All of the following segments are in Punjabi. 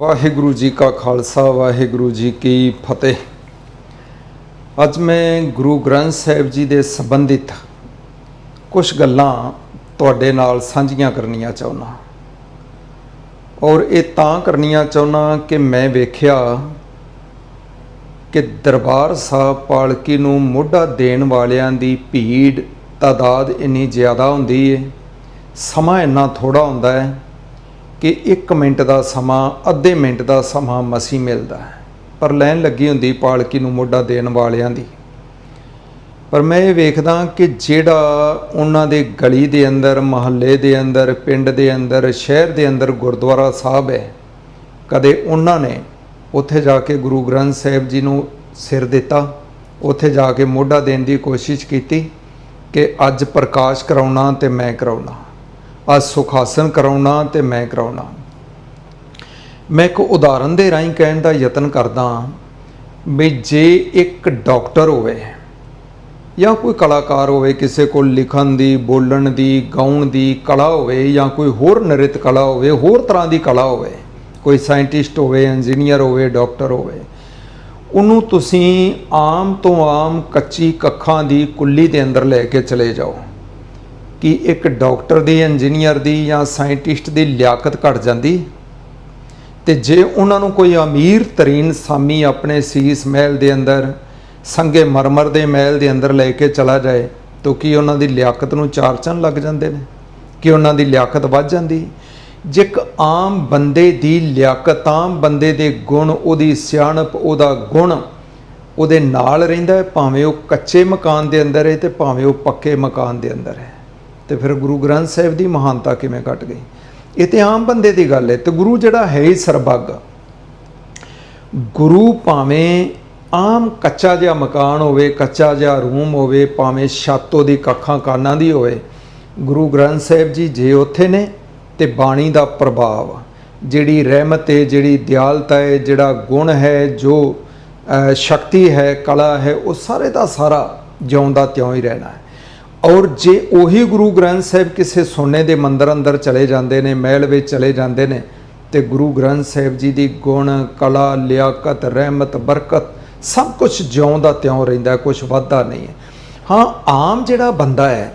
ਵਾਹਿਗੁਰੂ ਜੀ ਕਾ ਖਾਲਸਾ, ਵਾਹਿਗੁਰੂ ਜੀ ਕੀ ਫਤਿਹ। ਅੱਜ ਮੈਂ ਗੁਰੂ ਗ੍ਰੰਥ ਸਾਹਿਬ ਜੀ ਦੇ ਸੰਬੰਧਿਤ ਕੁਝ ਗੱਲਾਂ ਤੁਹਾਡੇ ਨਾਲ ਸਾਂਝੀਆਂ ਕਰਨੀਆਂ ਚਾਹੁੰਦਾ ਔਰ ਇਹ ਤਾਂ ਕਰਨੀਆਂ ਚਾਹੁੰਦਾ ਕਿ ਮੈਂ ਵੇਖਿਆ ਕਿ ਦਰਬਾਰ ਸਾਹਿਬ ਪਾਲਕੀ ਨੂੰ ਮੋਢਾ ਦੇਣ ਵਾਲਿਆਂ ਦੀ ਭੀੜ, ਤਾਦਾਦ ਇੰਨੀ ਜ਼ਿਆਦਾ ਹੁੰਦੀ ਹੈ ਸਮਾਂ ਇੰਨਾ ਥੋੜਾ ਹੁੰਦਾ ਹੈ ਕਿ 1 ਮਿੰਟ ਦਾ ਸਮਾਂ, ਅੱਧੇ ਮਿੰਟ ਦਾ ਸਮਾਂ ਮਸੀ ਮਿਲਦਾ ਹੈ। ਪਰ ਲੈਣ ਲੱਗੀ ਹੁੰਦੀ ਪਾਲਕੀ ਨੂੰ ਮੋਢਾ ਦੇਣ ਵਾਲਿਆਂ ਦੀ। ਪਰ ਮੈਂ ਇਹ ਵੇਖਦਾ ਕਿ ਜਿਹੜਾ ਉਹਨਾਂ ਦੇ ਗਲੀ ਦੇ ਅੰਦਰ, ਮਹੱਲੇ ਦੇ ਅੰਦਰ, ਪਿੰਡ ਦੇ ਅੰਦਰ, ਸ਼ਹਿਰ ਦੇ ਅੰਦਰ ਗੁਰਦੁਆਰਾ ਸਾਹਿਬ ਹੈ, ਕਦੇ ਉਹਨਾਂ ਨੇ ਉੱਥੇ ਜਾ ਕੇ ਗੁਰੂ ਗ੍ਰੰਥ ਸਾਹਿਬ ਜੀ ਨੂੰ ਸਿਰ ਦਿੱਤਾ, ਉੱਥੇ ਜਾ ਕੇ ਮੋਢਾ ਦੇਣ ਦੀ ਕੋਸ਼ਿਸ਼ ਕੀਤੀ ਕਿ ਅੱਜ ਪ੍ਰਕਾਸ਼ ਕਰਾਉਣਾ ਤੇ ਮੈਂ ਕਰਾਉਣਾ। ਅੱਜ ਸੁਖਾਸਨ ਕਰਾਉਣਾ ਤੇ ਮੈਂ ਕਰਾਉਣਾ। ਮੈਂ ਇੱਕ ਉਦਾਹਰਨ ਦੇ ਰਾਹੀਂ ਕਹਿਣ ਦਾ ਯਤਨ ਕਰਦਾ ਵੀ ਜੇ ਇੱਕ ਡਾਕਟਰ ਹੋਵੇ ਜਾਂ ਕੋਈ ਕਲਾਕਾਰ ਹੋਵੇ, ਕਿਸੇ ਕੋਲ ਲਿਖਣ ਦੀ, ਬੋਲਣ ਦੀ, ਗਾਉਣ ਦੀ ਕਲਾ ਹੋਵੇ ਜਾਂ ਕੋਈ ਹੋਰ ਨ੍ਰਿਤ ਕਲਾ ਹੋਵੇ, ਹੋਰ ਤਰ੍ਹਾਂ ਦੀ ਕਲਾ ਹੋਵੇ, ਕੋਈ ਸਾਇੰਟਿਸਟ ਹੋਵੇ, ਇੰਜੀਨੀਅਰ ਹੋਵੇ, ਡਾਕਟਰ ਹੋਵੇ, ਉਹਨੂੰ ਤੁਸੀਂ ਆਮ ਤੋਂ ਆਮ ਕੱਚੀ ਕੱਖਾਂ ਦੀ ਕੁੱਲੀ ਦੇ ਅੰਦਰ ਲੈ ਕੇ ਚਲੇ ਜਾਓ। ਕਿ ਇੱਕ ਡਾਕਟਰ ਦੀ, ਇੰਜੀਨੀਅਰ ਦੀ ਜਾਂ ਸਾਇੰਟਿਸਟ ਦੀ ਲਿਆਕਤ ਘਟ ਜਾਂਦੀ? ਤੇ ਜੇ ਉਹਨਾਂ ਨੂੰ ਕੋਈ ਅਮੀਰ ਤਰੀਨ ਸਾਮੀ ਆਪਣੇ ਸੀਸ ਮਹਿਲ ਦੇ ਅੰਦਰ, ਸੰਗੇ ਮਰਮਰ ਦੇ ਮਹਿਲ ਦੇ ਅੰਦਰ ਲੈ ਕੇ ਚਲਾ ਜਾਏ, ਤਾਂ ਕੀ ਉਹਨਾਂ ਦੀ ਲਿਆਕਤ ਨੂੰ ਚਾਰ ਚੰਨ ਲੱਗ ਜਾਂਦੇ ਨੇ? ਕਿ ਉਹਨਾਂ ਦੀ ਲਿਆਕਤ ਵੱਧ ਜਾਂਦੀ? ਜੇ ਇੱਕ ਆਮ ਬੰਦੇ ਦੀ ਲਿਆਕਤ, ਆਮ ਬੰਦੇ ਦੇ ਗੁਣ, ਉਹਦੀ ਸਿਆਣਪ, ਉਹਦਾ ਗੁਣ ਉਹਦੇ ਨਾਲ ਰਹਿੰਦਾ ਹੈ, ਭਾਵੇਂ ਉਹ ਕੱਚੇ ਮਕਾਨ ਦੇ ਅੰਦਰ ਹੈ ਤੇ ਭਾਵੇਂ ਉਹ ਪੱਕੇ ਮਕਾਨ ਦੇ ਅੰਦਰ ਹੈ। ਤੇ ਫਿਰ ਗੁਰੂ ਗ੍ਰੰਥ ਸਾਹਿਬ ਦੀ ਮਹਾਨਤਾ ਕਿਵੇਂ ਘਟ ਗਈ? ਇਹ ਤੇ ਆਮ ਬੰਦੇ ਦੀ ਗੱਲ ਹੈ। ਤੇ ਗੁਰੂ ਜਿਹੜਾ ਹੈ ਹੀ ਸਰਬੱਗ। ਗੁਰੂ ਭਾਵੇਂ ਆਮ ਕੱਚਾ ਜਿਹਾ ਮਕਾਨ ਹੋਵੇ, ਕੱਚਾ ਜਿਹਾ ਰੂਮ ਹੋਵੇ, ਭਾਵੇਂ ਛੱਤ ਉਹਦੀ ਕੱਖਾਂ ਕਾਨਾਂ ਦੀ ਹੋਵੇ, ਗੁਰੂ ਗ੍ਰੰਥ ਸਾਹਿਬ ਜੀ ਜੇ ਉੱਥੇ ਨੇ ਤੇ ਬਾਣੀ ਦਾ ਪ੍ਰਭਾਵ। ਜਿਹੜੀ ਰਹਿਮਤ ਹੈ, ਜਿਹੜੀ ਦਿਆਲਤਾ ਹੈ, ਜਿਹੜਾ ਗੁਣ ਹੈ, ਜੋ ਸ਼ਕਤੀ ਹੈ, ਕਲਾ ਹੈ, ਉਹ ਸਾਰੇ ਦਾ ਸਾਰਾ ਜਿਉਂਦਾ ਤਿਉਂ ਹੀ ਰਹਿਣਾ ਹੈ। ਔਰ ਜੇ ਉਹੀ ਗੁਰੂ ਗ੍ਰੰਥ ਸਾਹਿਬ ਕਿਸੇ ਸੋਨੇ ਦੇ ਮੰਦਰ ਅੰਦਰ ਚਲੇ ਜਾਂਦੇ ਨੇ, ਮਹਿਲ ਵਿੱਚ ਚਲੇ ਜਾਂਦੇ ਨੇ, ਤੇ ਗੁਰੂ ਗ੍ਰੰਥ ਸਾਹਿਬ ਜੀ ਦੀ ਗੁਣ, ਕਲਾ, ਲਿਆਕਤ, ਰਹਿਮਤ, ਬਰਕਤ ਸਭ ਕੁਝ ਜਿਉਂਦਾ ਤਿਉਂ ਰਹਿੰਦਾ ਕੁਝ ਵੱਧਦਾ ਨਹੀਂ ਹੈ। ਹਾਂ, ਆਮ ਜਿਹੜਾ ਬੰਦਾ ਹੈ,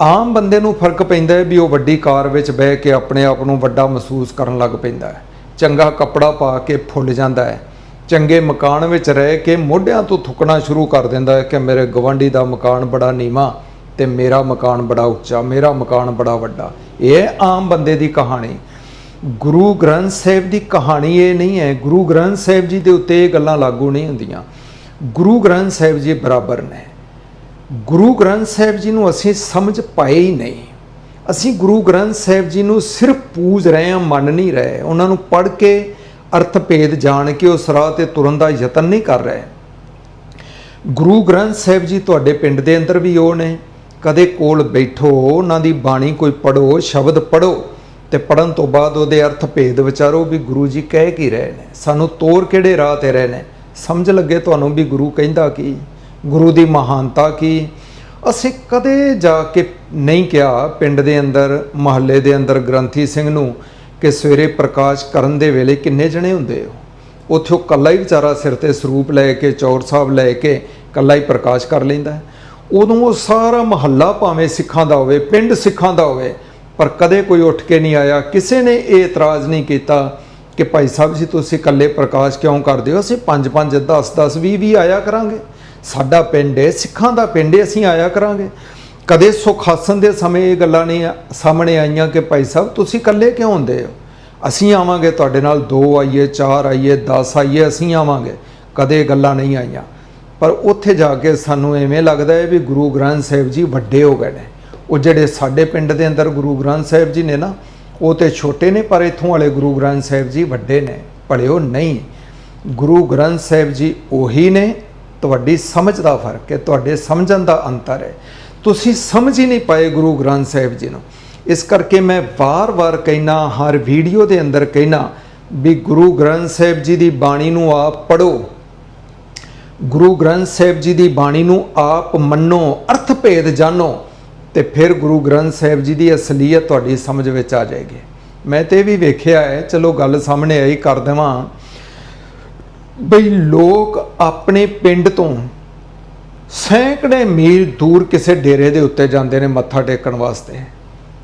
ਆਮ ਬੰਦੇ ਨੂੰ ਫ਼ਰਕ ਪੈਂਦਾ ਹੈ ਵੀ ਉਹ ਵੱਡੀ ਕਾਰ ਵਿੱਚ ਬਹਿ ਕੇ ਆਪਣੇ ਆਪ ਨੂੰ ਵੱਡਾ ਮਹਿਸੂਸ ਕਰਨ ਲੱਗ ਪੈਂਦਾ ਹੈ। ਚੰਗਾ ਕੱਪੜਾ ਪਾ ਕੇ ਫੁੱਲ ਜਾਂਦਾ ਹੈ। ਚੰਗੇ ਮਕਾਨ ਵਿੱਚ ਰਹਿ ਕੇ ਮੋਢਿਆਂ ਤੋਂ ਥੁੱਕਣਾ ਸ਼ੁਰੂ ਕਰ ਦਿੰਦਾ ਹੈ ਕਿ ਮੇਰੇ ਗਵੰਡੀ ਦਾ ਮਕਾਨ ਬੜਾ ਨੀਵਾਂ ਤੇ ਮੇਰਾ ਮਕਾਨ ਬੜਾ ਉੱਚਾ, ਮੇਰਾ ਮਕਾਨ ਬੜਾ ਵੱਡਾ। ਇਹ ਆਮ ਬੰਦੇ ਦੀ ਕਹਾਣੀ। ਗੁਰੂ ਗ੍ਰੰਥ ਸਾਹਿਬ ਦੀ ਕਹਾਣੀ ਇਹ ਨਹੀਂ ਹੈ। ਗੁਰੂ ਗ੍ਰੰਥ ਸਾਹਿਬ ਜੀ ਦੇ ਉੱਤੇ ਇਹ ਗੱਲਾਂ ਲਾਗੂ ਨਹੀਂ ਹੁੰਦੀਆਂ। ਗੁਰੂ ਗ੍ਰੰਥ ਸਾਹਿਬ ਜੀ ਬਰਾਬਰ ਨੇ। ਗੁਰੂ ਗ੍ਰੰਥ ਸਾਹਿਬ ਜੀ ਨੂੰ ਅਸੀਂ ਸਮਝ ਪਾਏ ਹੀ ਨਹੀਂ। ਅਸੀਂ ਗੁਰੂ ਗ੍ਰੰਥ ਸਾਹਿਬ ਜੀ ਨੂੰ ਸਿਰਫ ਪੂਜ ਰਹੇ ਹਾਂ, ਮੰਨ ਨਹੀਂ ਰਹੇ। ਉਹਨਾਂ ਨੂੰ ਪੜ੍ਹ ਕੇ ਅਰਥ ਭੇਦ ਜਾਣ ਕੇ ਉਸ ਰਾਹ ਤੇ ਤੁਰਨ ਦਾ ਯਤਨ ਨਹੀਂ ਕਰ ਰਹੇ। ਗੁਰੂ ਗ੍ਰੰਥ ਸਾਹਿਬ ਜੀ ਤੁਹਾਡੇ ਪਿੰਡ ਦੇ ਅੰਦਰ ਵੀ ਉਹ ਨੇ। ਕਦੇ ਕੋਲ ਬੈਠੋ, ਉਹਨਾਂ ਦੀ ਬਾਣੀ ਕੋਈ ਪੜੋ ਸ਼ਬਦ ਪੜੋ ਤੇ ਪੜਨ ਤੋਂ ਬਾਅਦ ਉਹਦੇ ਅਰਥ ਭੇਦ ਵਿਚਾਰੋ ਵੀ ਗੁਰੂ ਜੀ ਕਹਿ ਕੀ ਰਹੇ ਨੇ, ਸਾਨੂੰ ਤੋਰ ਕਿਹੜੇ ਰਾਹ ਤੇ ਰਹੇ ਨੇ? ਸਮਝ ਲੱਗੇ ਤੁਹਾਨੂੰ ਵੀ ਗੁਰੂ ਕਹਿੰਦਾ ਕੀ, ਗੁਰੂ ਦੀ ਮਹਾਨਤਾ ਕੀ? ਅਸੀਂ ਕਦੇ ਜਾ ਕੇ ਨਹੀਂ ਕਿਹਾ ਪਿੰਡ ਦੇ ਅੰਦਰ, ਮਹੱਲੇ ਦੇ ਅੰਦਰ ਗ੍ਰੰਥੀ ਸਿੰਘ ਨੂੰ ਕਿ ਸਵੇਰੇ ਪ੍ਰਕਾਸ਼ ਕਰਨ ਦੇ ਵੇਲੇ ਕਿੰਨੇ ਜਣੇ ਹੁੰਦੇ ਹੋ? ਉੱਥੇ ਉਹ ਕੱਲਾ ਹੀ ਵਿਚਾਰਾ ਸਿਰ ਤੇ ਸਰੂਪ ਲੈ ਕੇ, ਚੌਰ ਸਾਹਿਬ ਲੈ ਕੇ ਕੱਲਾ ਹੀ ਪ੍ਰਕਾਸ਼ ਕਰ ਲੈਂਦਾ। ਹੈ। ਉਦੋਂ ਉਹ ਸਾਰਾ ਮਹੱਲਾ ਭਾਵੇਂ ਸਿੱਖਾਂ ਦਾ ਹੋਵੇ, ਪਿੰਡ ਸਿੱਖਾਂ ਦਾ ਹੋਵੇ, ਪਰ ਕਦੇ ਕੋਈ ਉੱਠ ਕੇ ਨਹੀਂ ਆਇਆ। ਕਿਸੇ ਨੇ ਇਹ ਇਤਰਾਜ਼ ਨਹੀਂ ਕੀਤਾ ਕਿ ਭਾਈ ਸਾਹਿਬ ਜੀ, ਤੁਸੀਂ ਇਕੱਲੇ ਪ੍ਰਕਾਸ਼ ਕਿਉਂ ਕਰਦੇ ਹੋ? ਅਸੀਂ 5 5 10 10 20 20 ਆਇਆ ਕਰਾਂਗੇ। ਸਾਡਾ ਪਿੰਡ ਹੈ, ਸਿੱਖਾਂ ਦਾ ਪਿੰਡ ਹੈ, ਅਸੀਂ ਆਇਆ ਕਰਾਂਗੇ। ਕਦੇ ਸੁਖਾਸਨ ਦੇ ਸਮੇਂ ਇਹ ਗੱਲਾਂ ਨਹੀਂ ਸਾਹਮਣੇ ਆਈਆਂ ਕਿ ਭਾਈ ਸਾਹਿਬ, ਤੁਸੀਂ ਇਕੱਲੇ ਕਿਉਂ ਹੁੰਦੇ ਹੋ? ਅਸੀਂ ਆਵਾਂਗੇ ਤੁਹਾਡੇ ਨਾਲ 2 ਆਈਏ 4 ਆਈਏ 10 ਆਈਏ, ਅਸੀਂ ਆਵਾਂਗੇ। ਕਦੇ ਗੱਲਾਂ ਨਹੀਂ ਆਈਆਂ। ਪਰ ਉੱਥੇ ਜਾ ਕੇ ਸਾਨੂੰ ਐਵੇਂ ਲੱਗਦਾ ਹੈ ਵੀ ਗੁਰੂ ਗ੍ਰੰਥ ਸਾਹਿਬ ਜੀ ਵੱਡੇ ਹੋ ਗਏ ਨੇ। ਉਹ ਜਿਹੜੇ ਸਾਡੇ ਪਿੰਡ ਦੇ ਅੰਦਰ ਗੁਰੂ ਗ੍ਰੰਥ ਸਾਹਿਬ ਜੀ ਨੇ ਨਾ, ਉਹ ਤੇ ਛੋਟੇ ਨੇ, ਪਰ ਇਥੋਂ ਵਾਲੇ ਗੁਰੂ ਗ੍ਰੰਥ ਸਾਹਿਬ ਜੀ ਵੱਡੇ ਨੇ ਭਲਿਓ ਨਹੀਂ। ਗੁਰੂ ਗ੍ਰੰਥ ਸਾਹਿਬ ਜੀ ਉਹੀ ਨੇ, ਤੁਹਾਡੀ ਸਮਝ ਦਾ ਫ਼ਰਕ ਹੈ, ਤੁਹਾਡੇ ਸਮਝਣ ਦਾ ਅੰਤਰ ਹੈ। ਤੁਸੀਂ ਸਮਝ ਹੀ ਨਹੀਂ ਪਾਏ ਗੁਰੂ ਗ੍ਰੰਥ ਸਾਹਿਬ ਜੀ ਨੂੰ। ਇਸ ਕਰਕੇ ਮੈਂ ਵਾਰ-ਵਾਰ ਕਹਿਣਾ ਹਰ ਵੀਡੀਓ ਦੇ ਅੰਦਰ ਕਹਿਣਾ ਵੀ ਗੁਰੂ ਗ੍ਰੰਥ ਸਾਹਿਬ ਜੀ ਦੀ ਬਾਣੀ ਨੂੰ ਆਪ ਪੜੋ ਗੁਰੂ ਗ੍ਰੰਥ ਸਾਹਿਬ ਜੀ ਦੀ ਬਾਣੀ ਨੂੰ ਆਪ ਮੰਨੋ, ਅਰਥ ਭੇਦ ਜਾਣੋ ਤੇ ਫਿਰ ਗੁਰੂ ਗ੍ਰੰਥ ਸਾਹਿਬ ਜੀ ਦੀ ਅਸਲੀਅਤ ਤੁਹਾਡੀ ਸਮਝ ਵਿੱਚ ਆ ਜਾਏਗੀ। ਮੈਂ ਤੇ ਇਹ ਵੀ ਵੇਖਿਆ ਹੈ, ਚਲੋ ਗੱਲ ਸਾਹਮਣੇ ਆਈ, ਕਰ ਦੇਵਾਂ। ਬਈ ਲੋਕ ਆਪਣੇ ਪਿੰਡ ਤੋਂ ਸੈਂਕੜੇ ਮੀਲ ਦੂਰ ਕਿਸੇ ਡੇਰੇ ਦੇ ਉੱਤੇ ਜਾਂਦੇ ਨੇ ਮੱਥਾ ਟੇਕਣ ਵਾਸਤੇ।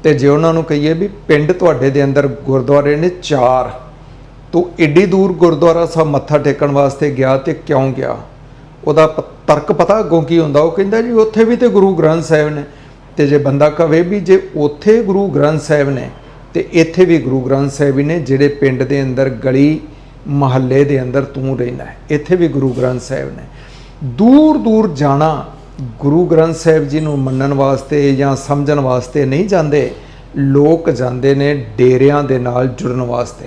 ਤੇ ਜੇ ਉਹਨਾਂ ਨੂੰ ਕਹੀਏ ਵੀ ਪਿੰਡ ਤੁਹਾਡੇ ਦੇ ਅੰਦਰ ਗੁਰਦੁਆਰੇ ਨੇ ਚਾਰ, ਤੂੰ ਏਡੀ ਦੂਰ ਗੁਰਦੁਆਰਾ ਸਾਹਿਬ ਮੱਥਾ ਟੇਕਣ ਵਾਸਤੇ ਗਿਆ ਤੇ ਕਿਉਂ ਗਿਆ? ਉਹਦਾ ਪ- ਤਰਕ ਪਤਾ ਅੱਗੋਂ ਕੀ ਹੁੰਦਾ, ਉਹ ਕਹਿੰਦਾ ਜੀ ਉੱਥੇ ਵੀ ਤੇ ਗੁਰੂ ਗ੍ਰੰਥ ਸਾਹਿਬ ਨੇ, ਤੇ ਜੇ ਬੰਦਾ ਕਵੇ ਵੀ ਜੇ ਉੱਥੇ ਗੁਰੂ ਗ੍ਰੰਥ ਸਾਹਿਬ ਨੇ, ਤੇ ਇੱਥੇ ਵੀ ਗੁਰੂ ਗ੍ਰੰਥ ਸਾਹਿਬ ਹੀ ਨੇ, ਜਿਹੜੇ ਪਿੰਡ ਦੇ ਅੰਦਰ ਗਲੀ, ਮਹੱਲੇ ਦੇ ਅੰਦਰ ਤੂੰ ਰਹਿੰਦਾ ਹੈ, ਇੱਥੇ ਵੀ ਗੁਰੂ ਗ੍ਰੰਥ ਸਾਹਿਬ ਨੇ। ਦੂਰ ਦੂਰ ਜਾਣਾ ਗੁਰੂ ਗ੍ਰੰਥ ਸਾਹਿਬ ਜੀ ਨੂੰ ਮੰਨਣ ਵਾਸਤੇ ਜਾਂ ਸਮਝਣ ਵਾਸਤੇ ਨਹੀਂ ਜਾਂਦੇ, ਲੋਕ ਜਾਂਦੇ ਨੇ ਡੇਰਿਆਂ ਦੇ ਨਾਲ ਜੁੜਨ ਵਾਸਤੇ।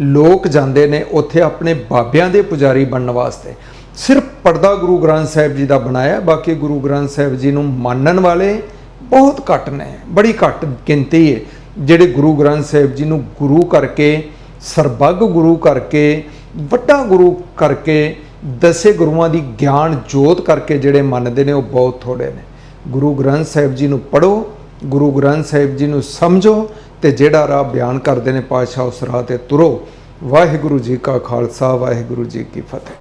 ਲੋਕ ਜਾਂਦੇ ਨੇ ਉੱਥੇ ਆਪਣੇ ਬਾਬਿਆਂ ਦੇ ਪੁਜਾਰੀ ਬਣਨ ਵਾਸਤੇ। ਸਿਰਫ ਪਰਦਾ ਗੁਰੂ ਗ੍ਰੰਥ ਸਾਹਿਬ ਜੀ ਦਾ ਬਣਾਇਆ, ਬਾਕੀ ਗੁਰੂ ਗ੍ਰੰਥ ਸਾਹਿਬ ਜੀ ਨੂੰ ਮੰਨਣ ਵਾਲੇ ਬਹੁਤ ਘੱਟ ਨੇ, ਬੜੀ ਘੱਟ ਗਿਣਤੀ ਹੈ ਜਿਹੜੇ ਗੁਰੂ ਗ੍ਰੰਥ ਸਾਹਿਬ ਜੀ ਨੂੰ ਗੁਰੂ ਕਰਕੇ, ਸਰਬੱਗ ਗੁਰੂ ਕਰਕੇ, ਵੱਡਾ ਗੁਰੂ ਕਰਕੇ, ਦਸੇ ਗੁਰੂਆਂ ਦੀ ਗਿਆਨ ਜੋਤ ਕਰਕੇ ਜਿਹੜੇ ਮੰਨਦੇ ਨੇ, ਉਹ ਬਹੁਤ ਥੋੜੇ ਨੇ। ਗੁਰੂ ਗ੍ਰੰਥ ਸਾਹਿਬ ਜੀ ਨੂੰ ਪੜੋ ਗੁਰੂ ਗ੍ਰੰਥ ਸਾਹਿਬ ਜੀ ਨੂੰ ਸਮਝੋ ਤੇ ਜਿਹੜਾ ਰਾਹ ਬਿਆਨ ਕਰਦੇ ਨੇ ਪਾਤਸ਼ਾਹ ਉਸ ਰਾਹ ਤੇ ਤੁਰੋ। ਵਾਹਿਗੁਰੂ ਜੀ ਕਾ ਖਾਲਸਾ, ਵਾਹਿਗੁਰੂ ਜੀ ਕੀ ਫਤਿਹ।